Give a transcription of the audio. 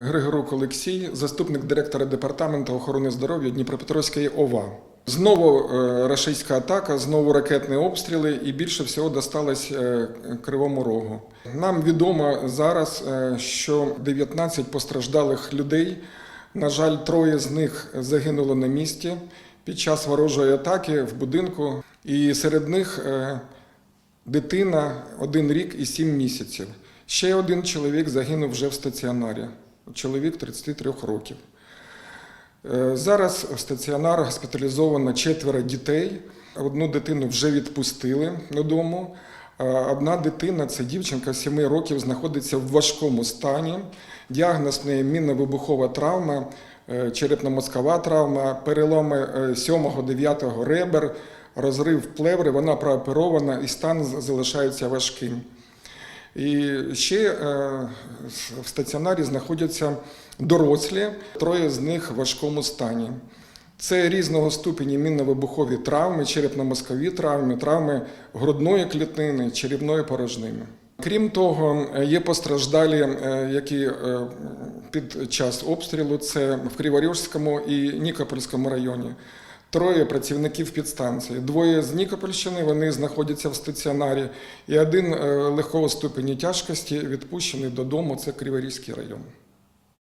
Григорук Олексій, заступник директора департаменту охорони здоров'я Дніпропетровської ОВА. Знову е, рашистська атака, знову ракетні обстріли, і більше всього досталось е, Кривому Рогу. Нам відомо зараз, е, що 19 постраждалих людей. На жаль, троє з них загинуло на місці під час ворожої атаки в будинку, і серед них дитина один рік і сім місяців. Ще один чоловік загинув вже в стаціонарі. Чоловік 33 років. Е, Зараз в стаціонар госпіталізовано четверо дітей. Одну дитину вже відпустили додому. Одна дитина, це дівчинка 7 років, знаходиться в важкому стані. Діагноз неї мінно-вибухова травма, е, черепно-мозкова травма, переломи 7-9 ребер, розрив плеври. Вона прооперована і стан залишається важким. І ще е, в стаціонарі знаходяться дорослі, троє з них в важкому стані. Це різного ступені мінно-вибухові травми, черепно-мозкові травми, травми грудної клітини, черівної порожнини. Крім того, є постраждалі, е, які е, під час обстрілу це в Криворіжському і Нікопольському районі. Троє працівників підстанції. Двоє з Нікопольщини, вони знаходяться в стаціонарі, і один е, легкого ступені тяжкості відпущений додому. Це Криворізький район.